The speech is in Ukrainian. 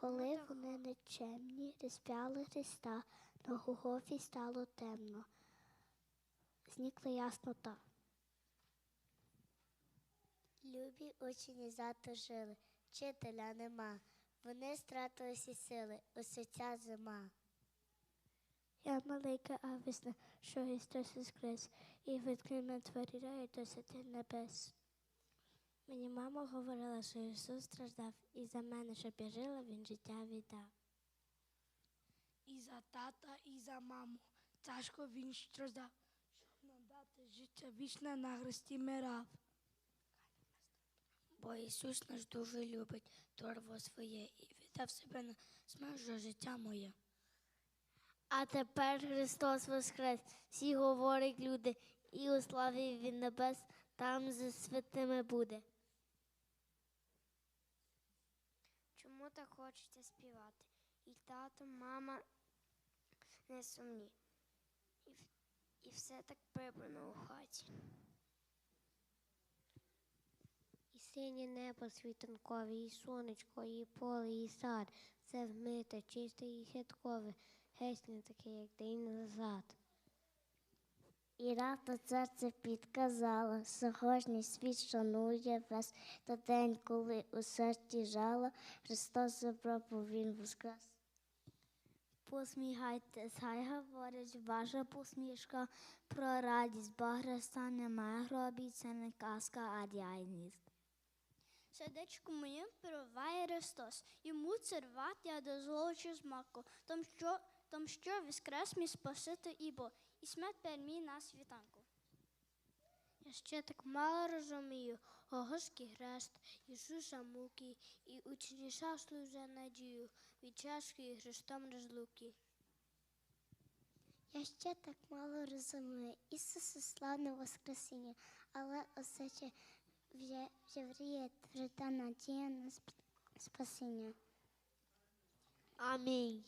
Коли вони нечемні, розп'яли Христа, на Голгофі стало темно. Зникла яснота. Любі учені затужили, вчителя нема. Вони стратили всі сили, у серця зима. Я маленька авісна, що Христос воскрес, і відкриме двері раю до святих небес. Мені мама говорила, що Ісус страждав, і за мене, щоб я жила, Він життя віддав. І за тата, і за маму. Тяжко він страждав, щоб нам дати життя вічне на хресті мирав. Бо Ісус нас дуже любить, торво своє, і віддав себе на смерть за життя моє. А тепер Христос воскрес, всі говорять люди, і у славі Він небес, там зі святими буде. Так хочеться співати? І тато, мама не сумні. І, і все так прибрано у хаті. І синє небо світанкове, і сонечко, і поле, і сад. Все вмите, чисте і хиткове, геть таке, як день назад. І рада серце підказала, сьогодні світ шанує весь та день, коли у серці жало, Христос забрав, бо Він воскрес. Посміхайтесь, хай говорить ваша посмішка про радість, бо Христа немає гробі, це не казка, а реальність. Сердечко моє перебуває Христос, йому цервати я дозволю смаку, тому що, тому що воскрес мій Спаситель і Бог, і смерть перемій на світанку. Я ще так мало розумію, Гогоський хрест, Ісуса муки, і учніша служа надію, від чашки і Христом розлуки. Я ще так мало розумію, Ісуса славне Воскресіння, але усе ще в Євреї тверда надія на спасіння. Амінь.